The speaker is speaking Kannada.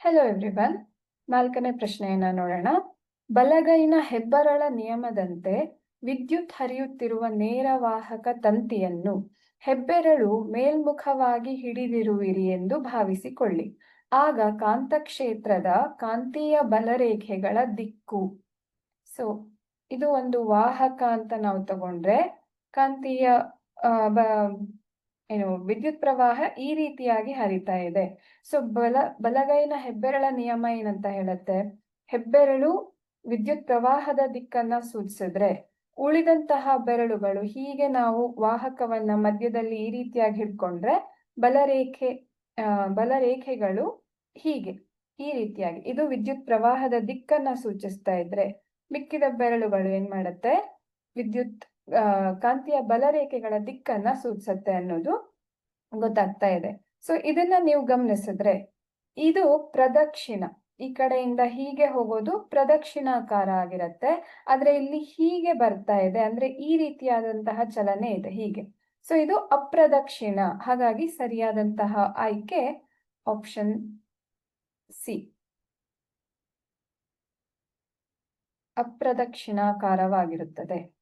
ಹೆಲೋ ಎವ್ರಿವನ್ ನಾಲ್ಕನೇ ಪ್ರಶ್ನೆಯನ್ನ ನೋಡೋಣ. ಬಲಗೈನ ಹೆಬ್ಬರಳ ನಿಯಮದಂತೆ ವಿದ್ಯುತ್ ಹರಿಯುತ್ತಿರುವ ನೇರವಾಹಕ ತಂತಿಯನ್ನು ಹೆಬ್ಬೆರಳು ಮೇಲ್ಮುಖವಾಗಿ ಹಿಡಿದಿರುವಿರಿ ಎಂದು ಭಾವಿಸಿಕೊಳ್ಳಿ. ಆಗ ಕಾಂತಕ್ಷೇತ್ರದ ಕಾಂತೀಯ ಬಲರೇಖೆಗಳ ದಿಕ್ಕು. ಸೊ ಇದು ಒಂದು ವಾಹಕ ಅಂತ ನಾವು ತಗೊಂಡ್ರೆ ಕಾಂತೀಯ ಏನು, ವಿದ್ಯುತ್ ಪ್ರವಾಹ ಈ ರೀತಿಯಾಗಿ ಹರಿತಾ ಇದೆ. ಸೊ ಬಲ, ಬಲಗೈನ ಹೆಬ್ಬೆರಳ ನಿಯಮ ಏನಂತ ಹೇಳುತ್ತೆ? ಹೆಬ್ಬೆರಳು ವಿದ್ಯುತ್ ಪ್ರವಾಹದ ದಿಕ್ಕನ್ನ ಸೂಚಿಸಿದ್ರೆ ಉಳಿದಂತಹ ಬೆರಳುಗಳು ಹೀಗೆ ನಾವು ವಾಹಕವನ್ನ ಮಧ್ಯದಲ್ಲಿ ಈ ರೀತಿಯಾಗಿ ಹಿಡ್ಕೊಂಡ್ರೆ ಬಲರೇಖೆ ಬಲರೇಖೆಗಳು ಹೀಗೆ, ಈ ರೀತಿಯಾಗಿ. ಇದು ವಿದ್ಯುತ್ ಪ್ರವಾಹದ ದಿಕ್ಕನ್ನ ಸೂಚಿಸ್ತಾ ಇದ್ರೆ ಮಿಕ್ಕಿದ ಬೆರಳುಗಳು ಏನ್ ಮಾಡುತ್ತೆ? ವಿದ್ಯುತ್ ಕಾಂತೀಯ ಬಲರೇಖೆಗಳ ದಿಕ್ಕನ್ನ ಸೂಚಿಸುತ್ತೆ ಅನ್ನೋದು ಗೊತ್ತಾಗ್ತಾ ಇದೆ. ಸೊ ಇದನ್ನ ನೀವು ಗಮನಿಸಿದ್ರೆ, ಇದು ಪ್ರದಕ್ಷಿಣ. ಈ ಕಡೆಯಿಂದ ಹೀಗೆ ಹೋಗೋದು ಪ್ರದಕ್ಷಿಣಾಕಾರ ಆಗಿರತ್ತೆ. ಆದ್ರೆ ಇಲ್ಲಿ ಹೀಗೆ ಬರ್ತಾ ಇದೆ. ಅಂದ್ರೆ ಈ ರೀತಿಯಾದಂತಹ ಚಲನೆ ಇದೆ ಹೀಗೆ. ಸೊ ಇದು ಅಪ್ರದಕ್ಷಿಣ. ಹಾಗಾಗಿ ಸರಿಯಾದಂತಹ ಆಯ್ಕೆ ಆಪ್ಷನ್ ಸಿ ಅಪ್ರದಕ್ಷಿಣಾಕಾರವಾಗಿರುತ್ತದೆ.